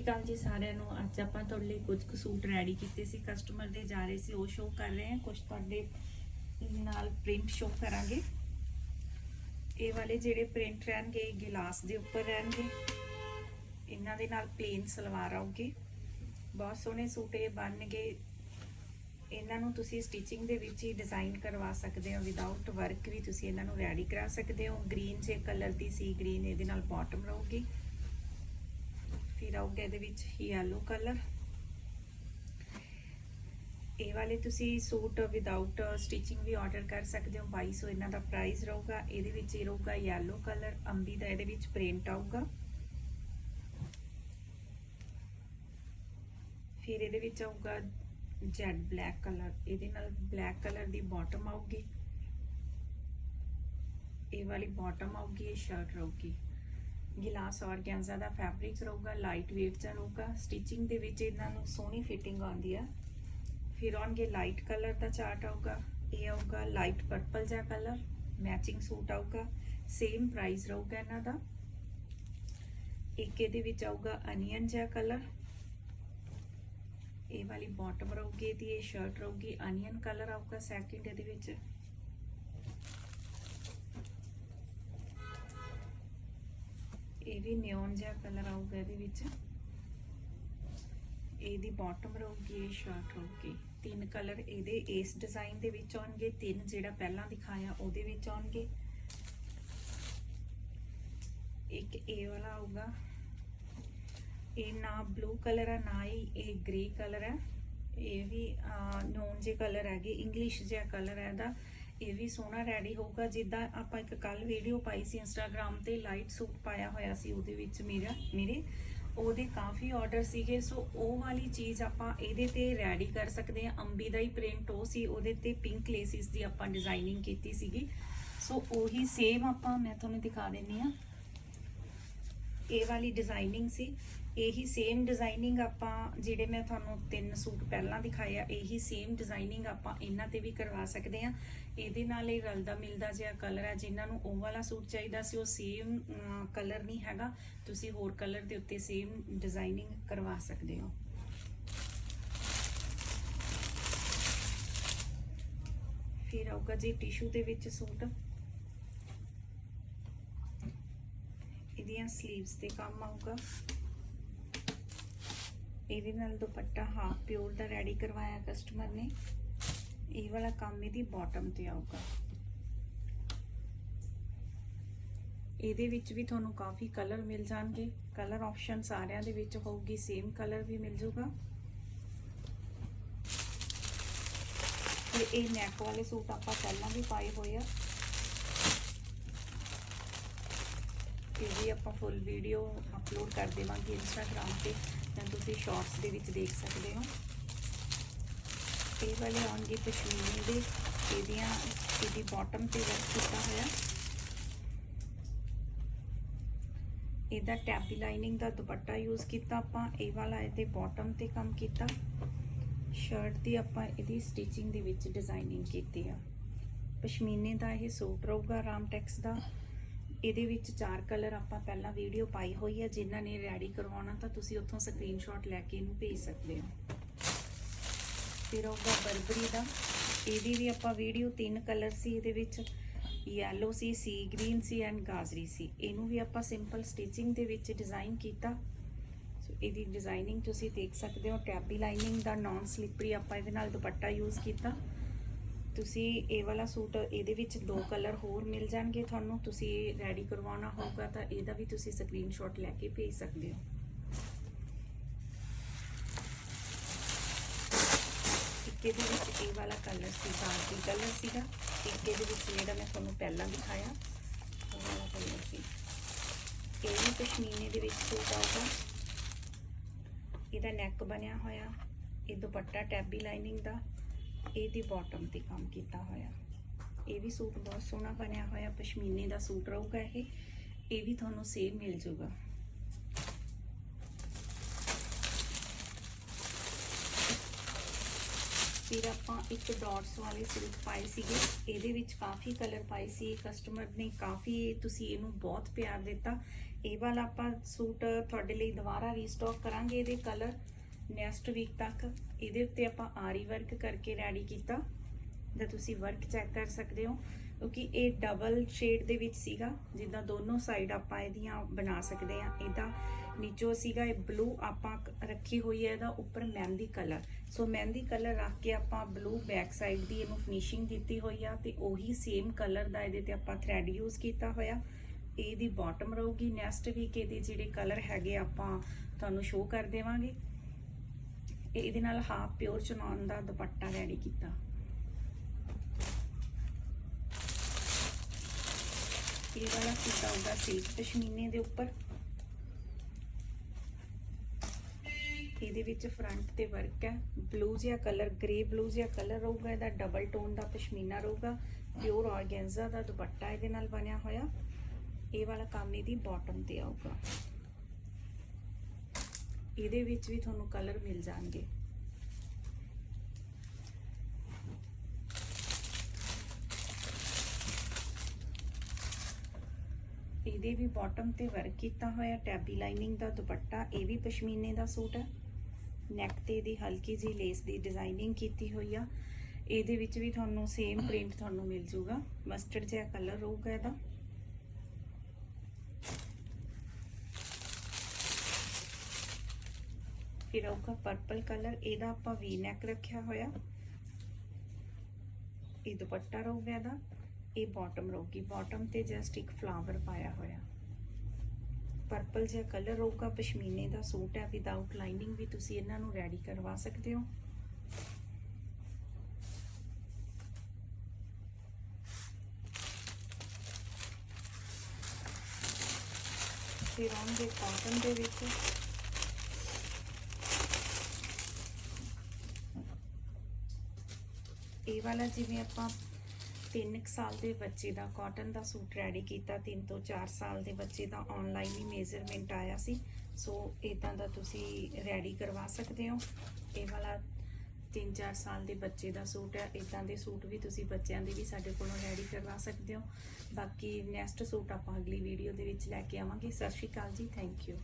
ਕੱਲ ਜੀ ਸਾਰਿਆਂ ਨੂੰ, ਅੱਜ ਆਪਾਂ ਤੁਹਾਡੇ ਲਈ ਕੁਝ ਕੁ ਸੂਟ ਰੈਡੀ ਕੀਤੇ ਸੀ। ਕਸਟਮਰ ਦੇ ਜਾ ਰਹੇ ਸੀ, ਉਹ ਸ਼ੋਅ ਕਰ ਰਹੇ ਹਾਂ ਕੁਝ ਤੁਹਾਡੇ ਨਾਲ ਪ੍ਰਿੰਟ ਸ਼ੋਅ ਕਰਾਂਗੇ। ਇਹ ਵਾਲੇ ਜਿਹੜੇ ਪ੍ਰਿੰਟ ਰਹਿਣਗੇ, ਇਹ ਗਿਲਾਸ ਦੇ ਉੱਪਰ ਰਹਿਣਗੇ। ਇਹਨਾਂ ਦੇ ਨਾਲ ਪਲੇਨ ਸਲਵਾਰ ਆਉਗੀ ਬਹੁਤ ਸੋਹਣੇ ਸੂਟ ਇਹ ਬਣਨਗੇ। ਇਹਨਾਂ ਨੂੰ ਤੁਸੀਂ ਸਟਿਚਿੰਗ ਦੇ ਵਿੱਚ ਹੀ ਡਿਜ਼ਾਈਨ ਕਰਵਾ ਸਕਦੇ ਹੋ। ਵਿਦਆਊਟ ਵਰਕ ਵੀ ਤੁਸੀਂ ਇਹਨਾਂ ਨੂੰ ਰੈਡੀ ਕਰਾ ਸਕਦੇ ਹੋ। ਗ੍ਰੀਨ ਜੇ ਕਲਰ ਦੀ ਸੀ ਗ੍ਰੀਨ ਇਹਦੇ ਨਾਲ ਬਾਟਮ ਰਹੂਗੀ। ਫਿਰ ਆਊਗਾ ਇਹਦੇ ਵਿੱਚ ਯੈਲੋ ਕਲਰ ਇਹ ਵਾਲੇ ਤੁਸੀਂ ਸੂਟ ਵਿਦਆਊਟ ਸਟਿਚਿੰਗ ਵੀ ਆਰਡਰ ਕਰ ਸਕਦੇ ਹੋ। 2200 ਇਹਨਾਂ ਦਾ ਪ੍ਰਾਈਸ ਰਹੂਗਾ। ਇਹਦੇ ਵਿੱਚ ਇਹ ਰਹੂਗਾ ਯੈਲੋ ਕਲਰ ਅੰਬੀ ਦਾ ਇਹਦੇ ਵਿੱਚ ਪ੍ਰਿੰਟ ਆਊਗਾ। ਫਿਰ ਇਹਦੇ ਵਿੱਚ ਆਊਗਾ ਜੈਡ ਬਲੈਕ ਕਲਰ ਇਹਦੇ ਨਾਲ ਬਲੈਕ ਕਲਰ ਦੀ ਬਾਟਮ ਆਊਗੀ। ਇਹ ਵਾਲੀ ਬਾਟਮ ਆਊਗੀ, ਇਹ ਸ਼ਰਟ ਰਹੂਗੀ। ਗਿਲਾਸ ਔਰਗੈਂਜ਼ਾ ਦਾ ਫੈਬਰਿਕ ਰਹੂਗਾ ਲਾਈਟ weight ਚ ਰਹੂਗਾ। ਸਟਿਚਿੰਗ ਦੇ ਵਿੱਚ ਇਹਨਾਂ ਨੂੰ ਸੋਹਣੀ ਫਿਟਿੰਗ ਆਉਂਦੀ ਆ। ਫਿਰ ਆਉਣਗੇ ਲਾਈਟ ਕਲਰ ਦਾ ਚਾਰਟ ਆਊਗਾ। ਇਹ ਆਊਗਾ ਲਾਈਟ ਪਰਪਲ ਜਿਹਾ ਕਲਰ ਮੈਚਿੰਗ ਸੂਟ ਆਊਗਾ। ਸੇਮ ਪ੍ਰਾਈਸ ਰਹੂਗਾ ਇਹਨਾਂ ਦਾ। ਇੱਕ ਇਹਦੇ ਵਿੱਚ ਆਊਗਾ ਅਨੀਅਨ ਜਿਹਾ ਕਲਰ ਇਹ ਵਾਲੀ ਬਾਟਮ ਰਹੂਗੀ ਇਹਦੀ, ਇਹ ਸ਼ਰਟ ਰਹੂਗੀ। ਅਨੀਅਨ ਕਲਰ ਆਊਗਾ ਸੈਕਿੰਡ ਇਹਦੇ ਵਿੱਚ। ਇਹ ਵੀ ਨਿਓਨ ਜਿਹਾ ਕਲਰ ਆਊਗਾ ਇਹਦੇ ਵਿੱਚ। ਇਹਦੀ ਬਾਟਮ ਰਹੂਗੀ, ਇਹ ਸ਼ਰਟ ਰਹੂਗੀ। ਤਿੰਨ ਕਲਰ ਇਹਦੇ ਇਸ ਡਿਜ਼ਾਈਨ ਦੇ ਵਿੱਚ ਆਉਣਗੇ, ਤਿੰਨ ਜਿਹੜਾ ਪਹਿਲਾਂ ਦਿਖਾਇਆ ਉਹਦੇ ਵਿੱਚ ਆਉਣਗੇ। ਇੱਕ ਇਹ ਵਾਲਾ ਆਊਗਾ। ਇਹ ਨਾ ਬਲੂ ਕਲਰ ਹੈ ਨਾ ਹੀ ਇਹ ਗ੍ਰੇ ਕਲਰ ਹੈ ਇਹ ਵੀ ਨੋਨ ਜੇ ਕਲਰ ਹੈਗੇ ਇੰਗਲਿਸ਼ ਜਿਹਾ ਕਲਰ ਹੈ ਇਹਦਾ। ਇਹ ਵੀ ਸੋਹਣਾ ਰੈਡੀ ਹੋਊਗਾ। ਜਿੱਦਾਂ ਆਪਾਂ ਇੱਕ ਕੱਲ ਵੀਡੀਓ ਪਾਈ ਸੀ ਇੰਸਟਾਗ੍ਰam ਤੇ ਲਾਈਟ ਸੂਟ ਪਾਇਆ ਹੋਇਆ ਸੀ ਉਹਦੇ ਵਿੱਚ ਮੇਰਾ, ਮੇਰੇ। ਉਹਦੇ ਕਾਫੀ ਆਰਡਰ ਸੀਗੇ। ਸੋ ਉਹ ਵਾਲੀ ਚੀਜ਼ ਆਪਾਂ ਇਹਦੇ ਤੇ ਰੈਡੀ ਕਰ ਸਕਦੇ ਹਾਂ। ਅੰਬੀ ਦਾ ਹੀ ਪ੍ਰਿੰਟ ਉਹ ਸੀ, ਉਹਦੇ ਤੇ ਪਿੰਕ ਲੇਸਿਸ ਦੀ ਆਪਾਂ ਡਿਜ਼ਾਈਨਿੰਗ ਕੀਤੀ ਸੀਗੀ। ਸੋ ਉਹੀ ਸੇਮ ਆਪਾਂ, ਮੈਂ ਤੁਹਾਨੂੰ ਦਿਖਾ ਦਿੰਨੀ ਆ ਇਹ ਵਾਲੀ ਡਿਜ਼ਾਈਨਿੰਗ ਸੀ। ਇਹੀ ਸੇਮ ਡਿਜ਼ਾਈਨਿੰਗ ਆਪਾਂ ਜਿਹੜੇ ਮੈਂ ਤੁਹਾਨੂੰ ਤਿੰਨ ਸੂਟ ਪਹਿਲਾਂ ਦਿਖਾਇਆ ਇਹੀ ਸੇਮ ਡਿਜ਼ਾਈਨਿੰਗ ਆਪਾਂ ਇਹਨਾਂ ਤੇ ਵੀ ਕਰਵਾ ਸਕਦੇ ਆ। ਇਹਦੇ ਨਾਲ ਇਹ ਰਲਦਾ ਮਿਲਦਾ ਜਿਹਾ ਕਲਰ ਹੈ ਜਿਨ੍ਹਾਂ ਨੂੰ ਉਹ ਵਾਲਾ ਸੂਟ ਚਾਹੀਦਾ ਸੀ, ਉਹ ਸੇਮ ਕਲਰ ਨਹੀਂ ਹੈਗਾ। ਤੁਸੀਂ ਹੋਰ ਕਲਰ ਦੇ ਉੱਤੇ ਸੇਮ ਡਿਜ਼ਾਈਨਿੰਗ ਕਰਵਾ ਸਕਦੇ ਹੋ। ਫਿਰ ਆਊਗਾ ਜੀ ਟਿਸ਼ੂ ਦੇ ਵਿੱਚ ਸੂਟ। ਇਹਦੀਆਂ ਸਲੀਵਸ ਤੇ ਕੰਮ ਆਊਗਾ। ਇਹਦੇ ਨਾਲ ਦੁਪੱਟਾ ਹਾਫ ਪਿਓਰ ਦਾ ਰੈਡੀ ਕਰਵਾਇਆ ਕਸਟਮਰ ਨੇ। ਇਹ ਵਾਲਾ ਕੰਮ ਇਹਦੀ ਬਾਟਮ ਤੇ ਆਊਗਾ। ਇਹਦੇ ਵਿੱਚ ਵੀ ਤੁਹਾਨੂੰ ਕਾਫੀ ਕਲਰ ਮਿਲ ਜਾਣਗੇ। ਕਲਰ ਆਪਸ਼ਨ ਸਾਰਿਆਂ ਦੇ ਵਿੱਚ ਹੋਊਗੀ ਸੇਮ ਕਲਰ ਵੀ ਮਿਲ ਜਾਊਗਾ। ਤੇ ਇਹ ਨੈਕ ਵਾਲੇ ਸੂਟ ਆਪਾਂ ਪਹਿਲਾਂ ਵੀ ਪਾਏ ਹੋਏ ਆ। ਇਹ ਵੀ ਆਪਾਂ ਫੁੱਲ ਵੀਡੀਓ ਅਪਲੋਡ ਕਰ ਦੇਵਾਂਗੇ ਇੰਸਟਾਗ੍ਰam ਤੇ। ਤੁਸੀਂ ਸ਼ਾਰਟਸ ਦੇ ਵਿੱਚ ਦੇਖ ਸਕਦੇ ਹੋ। ਇਹ ਵਾਲੇ ਆਉਣਗੇ ਪਸ਼ਮੀਨੇ ਦੇ, ਇਹਦੀਆਂ, ਇਹਦੀ ਬਾਟਮ ਤੇ ਵਰਕ ਕੀਤਾ ਹੋਇਆ। ਇਹਦਾ ਟੈਬੀ ਲਾਈਨਿੰਗ ਦਾ ਦੁਪੱਟਾ ਯੂਜ਼ ਕੀਤਾ ਆਪਾਂ, ਇਹ ਵਾਲਾ ਇਹਦੇ ਬਾਟਮ ਤੇ ਕੰਮ ਕੀਤਾ। ਸ਼ਰਟ ਦੀ ਆਪਾਂ ਇਹਦੀ ਸਟਿਚਿੰਗ ਦੇ ਵਿੱਚ ਡਿਜ਼ਾਈਨਿੰਗ ਕੀਤੀ ਆ। ਪਸ਼ਮੀਨੇ ਦਾ ਇਹ ਸੂਟ ਰਹੂਗਾ ਰਾਮਟੈਕਸ ਦਾ। ਇਹਦੇ ਵਿੱਚ ਚਾਰ ਕਲਰ ਆਪਾਂ ਪਹਿਲਾਂ ਵੀਡੀਓ ਪਾਈ ਹੋਈ ਹੈ ਜਿਨ੍ਹਾਂ ਨੇ ਰੈਡੀ ਕਰਵਾਉਣਾ ਤਾਂ ਤੁਸੀਂ ਉੱਥੋਂ ਸਕਰੀਨਸ਼ਾਟ ਲੈ ਕੇ ਇਹਨੂੰ ਭੇਜ ਸਕਦੇ ਹੋ। ਫਿਰ ਆਊਗਾ ਬਰਬਰੀ ਦਾ। ਇਹਦੀ ਵੀ ਆਪਾਂ ਵੀਡੀਓ ਤਿੰਨ ਕਲਰ ਸੀ ਇਹਦੇ ਵਿੱਚ। ਯੈਲੋ ਸੀ ਸੀ ਗ੍ਰੀਨ ਸੀ ਐਂਡ ਗਾਜਰੀ ਸੀ। ਇਹਨੂੰ ਵੀ ਆਪਾਂ ਸਿੰਪਲ ਸਟਿਚਿੰਗ ਦੇ ਵਿੱਚ ਡਿਜ਼ਾਈਨ ਕੀਤਾ। ਸੋ ਇਹਦੀ ਡਿਜ਼ਾਈਨਿੰਗ ਤੁਸੀਂ ਦੇਖ ਸਕਦੇ ਹੋ। ਟੈਪੀ ਲਾਈਨਿੰਗ ਦਾ ਨਾਨ ਸਲਿਪਰੀ ਆਪਾਂ ਇਹਦੇ ਨਾਲ ਦੁਪੱਟਾ ਯੂਜ਼ ਕੀਤਾ। ਤੁਸੀਂ ਇਹ ਵਾਲਾ ਸੂਟ ਇਹਦੇ ਵਿੱਚ ਦੋ ਕਲਰ ਹੋਰ ਮਿਲ ਜਾਣਗੇ ਤੁਹਾਨੂੰ ਤੁਸੀਂ ਰੈਡੀ ਕਰਵਾਉਣਾ ਹੋਊਗਾ ਤਾਂ ਇਹਦਾ ਵੀ ਤੁਸੀਂ ਸਕਰੀਨਸ਼ਾਟ ਲੈ ਕੇ ਭੇਜ ਸਕਦੇ ਹੋ। ਇੱਕ ਇਹਦੇ ਵਿੱਚ ਇਹ ਵਾਲਾ ਕਲਰ ਸੀ ਬਾਕੀ ਕਲਰ ਸੀਗਾ। ਇੱਕ ਇਹਦੇ ਵਿੱਚ ਜਿਹੜਾ ਮੈਂ ਤੁਹਾਨੂੰ ਪਹਿਲਾਂ ਦਿਖਾਇਆ ਉਹ ਵਾਲਾ ਕਲਰ ਸੀ। ਇਹ ਵੀ ਪਸ਼ਮੀਨੇ ਦੇ ਵਿੱਚ ਸੂਟ ਆਊਗਾ। ਇਹਦਾ ਨੈਕ ਬਣਿਆ ਹੋਇਆ। ਇਹ ਦੁਪੱਟਾ ਟੈਬੀ ਲਾਈਨਿੰਗ ਦਾ। ਇਹਦੀ ਬਾਟਮ ਤੇ ਕੰਮ ਕੀਤਾ ਹੋਇਆ। ਇਹ ਵੀ ਸੂਟ ਬਹੁਤ ਸੋਹਣਾ ਬਣਿਆ ਹੋਇਆ, ਪਸ਼ਮੀਨੇ ਦਾ ਸੂਟ ਰਹੂਗਾ ਇਹ। ਇਹ ਵੀ ਤੁਹਾਨੂੰ ਸੇਮ ਮਿਲ ਜਾਊਗਾ ਫਿਰ ਆਪਾਂ ਇੱਕ ਡਾਟਸ ਵਾਲੇ ਸੂਟ ਪਾਏ ਸੀਗੇ। ਇਹਦੇ ਵਿੱਚ ਕਾਫੀ ਕਲਰ ਪਾਏ ਸੀ। ਕਸਟਮਰ ਨੇ ਕਾਫੀ ਤੁਸੀਂ ਇਹਨੂੰ ਬਹੁਤ ਪਿਆਰ ਦਿੱਤਾ। ਇਹ ਵਾਲਾ ਆਪਾਂ ਸੂਟ ਤੁਹਾਡੇ ਲਈ ਦੁਬਾਰਾ ਰੀਸਟਾਕ ਕਰਾਂਗੇ। ਇਹਦੇ ਕਲਰ ਨੈਕਸਟ ਵੀਕ ਤੱਕ ਇਹਦੇ ਉੱਤੇ ਆਪਾਂ ਆਰੀ ਵਰਕ ਕਰਕੇ ਰੈਡੀ ਕੀਤਾ ਦਾ ਤੁਸੀਂ ਵਰਕ ਚੈੱਕ ਕਰ ਸਕਦੇ ਹੋ, ਕਿਉਂਕਿ ਇਹ ਡਬਲ ਸ਼ੇਡ ਦੇ ਵਿੱਚ ਸੀਗਾ, ਜਿੱਦਾਂ ਦੋਨੋਂ ਸਾਈਡ ਆਪਾਂ ਇਹਦੀਆਂ ਬਣਾ ਸਕਦੇ ਆ ਇਹਦਾ ਨੀਚੋ ਸੀਗਾ, ਇਹ ਬਲੂ ਆਪਾਂ ਰੱਖੀ ਹੋਈ ਹੈ ਇਹਦਾ ਉੱਪਰ mehndi colour so mehndi colour ਰੱਖ ਕੇ ਆਪਾਂ ਬਲੂ ਬੈਕ ਸਾਈਡ ਦੀ ਇਹਨੂੰ ਫਿਨਿਸ਼ਿੰਗ ਦਿੱਤੀ ਹੋਈ ਆ, ਤੇ ਉਹੀ ਸੇਮ ਕਲਰ ਦਾ ਇਹਦੇ ਤੇ ਆਪਾਂ ਥ੍ਰੈਡ ਯੂਜ਼ ਕੀਤਾ ਹੋਇਆ। ਇਹਦੀ ਬਾਟਮ ਰਹੂਗੀ। ਨੈਕਸਟ ਵੀਕ ਇਹਦੇ ਜਿਹੜੇ ਕਲਰ ਹੈਗੇ ਆਪਾਂ ਤੁਹਾਨੂੰ ਸ਼ੋਅ ਕਰ ਦੇਵਾਂਗੇ। ਇਹ ਇਹਦੇ ਨਾਲ ਹਾਫ ਪਿਓਰ ਚਨੌਨ ਦਾ ਦੁਪੱਟਾ ਰੈਡੀ ਕੀਤਾ। ਇਹ ਵਾਲਾ ਕੀਤਾ ਹੋਗਾ ਸਿਲਕ ਪਸ਼ਮੀਨੇ ਦੇ ਉੱਪਰ। ਇਹਦੇ ਵਿੱਚ ਫਰੰਟ ਤੇ ਵਰਕ ਹੈ। ਬਲੂ ਜਿਹਾ ਕਲਰ ਗ੍ਰੇ ਬਲੂ ਜਿਹਾ ਕਲਰ ਰਹੂਗਾ, ਇਹਦਾ ਡਬਲ ਟੋਨ ਦਾ ਪਸ਼ਮੀਨਾ ਰਹੂਗਾ। ਪਿਓਰ ਆਰਗੈਂਜ਼ਾ ਦਾ ਦੁਪੱਟਾ ਇਹਦੇ ਨਾਲ ਬਣਿਆ ਹੋਇਆ। ਇਹ ਵਾਲਾ ਕੰਮ ਇਹਦੀ ਬਾਟਮ ਤੇ ਆਊਗਾ। ਇਹਦੇ ਵਿੱਚ ਵੀ ਤੁਹਾਨੂੰ ਕਲਰ ਮਿਲ ਜਾਣਗੇ। ਇਹਦੇ ਵੀ ਬਾਟਮ ਤੇ ਵਰਕ ਕੀਤਾ ਹੋਇਆ ਟੈਬੀ ਲਾਈਨਿੰਗ ਦਾ ਦੁਪੱਟਾ, ਇਹ ਵੀ ਪਸ਼ਮੀਨੇ ਦਾ ਸੂਟ ਹੈ। ਨੈਕ ਤੇ ਇਹਦੀ ਹਲਕੀ ਜਿਹੀ ਲੇਸ ਦੀ ਡਿਜ਼ਾਈਨਿੰਗ ਕੀਤੀ ਹੋਈ ਆ। ਇਹਦੇ ਵਿੱਚ ਵੀ ਤੁਹਾਨੂੰ ਸੇਮ ਪ੍ਰਿੰਟ ਤੁਹਾਨੂੰ ਮਿਲ ਜੂਗਾ। ਮਸਟਰਡ ਜਿਹਾ ਕਲਰ ਹੋਊਗਾ ਇਹਦਾ। ਫਿਰ ਆਊਗਾ ਪਰਪਲ ਕਲਰ ਇਹਦਾ ਆਪਾਂ ਵੀ ਨੈਕ ਰੱਖਿਆ ਹੋਇਆ। ਇਹ ਦੁਪੱਟਾ ਰਹੂਗਾ ਇਹਦਾ, ਇਹ ਬਾਟਮ ਰਹੂਗੀ। ਬਾਟਮ ਤੇ ਜਸਟ ਇੱਕ ਫਲਾਵਰ ਪਾਇਆ ਹੋਇਆ। ਪਰਪਲ ਜਿਹਾ ਕਲਰ ਰਹੂਗਾ, ਪਸ਼ਮੀਨੇ ਦਾ ਸੂਟ ਹੈ ਵਿਦਆਊਟ ਲਾਈਨਿੰਗ ਵੀ ਤੁਸੀਂ ਇਹਨਾਂ ਨੂੰ ਰੈਡੀ ਕਰਵਾ ਸਕਦੇ ਹੋ। ਫਿਰ ਆਉਂਦੇ ਕਾਟਨ ਦੇ ਵਿੱਚ। ਇਹ ਵਾਲਾ ਜਿਵੇਂ ਆਪਾਂ 3 ਸਾਲ ਦੇ ਬੱਚੇ ਦਾ ਕਾਟਨ ਦਾ ਸੂਟ ਰੈਡੀ ਕੀਤਾ 3 ਤੋਂ 4 ਸਾਲ ਦੇ ਬੱਚੇ ਦਾ ਆਨਲਾਈਨ ਹੀ ਮੇਜ਼ਰਮੈਂਟ ਆਇਆ ਸੀ। ਸੋ ਇਦਾਂ ਦਾ ਤੁਸੀਂ ਰੈਡੀ ਕਰਵਾ ਸਕਦੇ ਹੋ। ਇਹ ਵਾਲਾ 3-4 ਸਾਲ ਦੇ ਬੱਚੇ ਦਾ ਸੂਟ ਹੈ ਇਦਾਂ ਦੇ ਸੂਟ ਵੀ ਤੁਸੀਂ ਬੱਚਿਆਂ ਦੇ ਵੀ ਸਾਡੇ ਕੋਲੋਂ ਰੈਡੀ ਕਰਵਾ ਸਕਦੇ ਹੋ। ਬਾਕੀ ਨੈਕਸਟ ਸੂਟ ਆਪਾਂ ਅਗਲੀ ਵੀਡੀਓ ਦੇ ਵਿੱਚ ਲੈ ਕੇ ਆਵਾਂਗੇ। ਸਤਿ ਸ਼੍ਰੀ ਅਕਾਲ ਜੀ। Thank you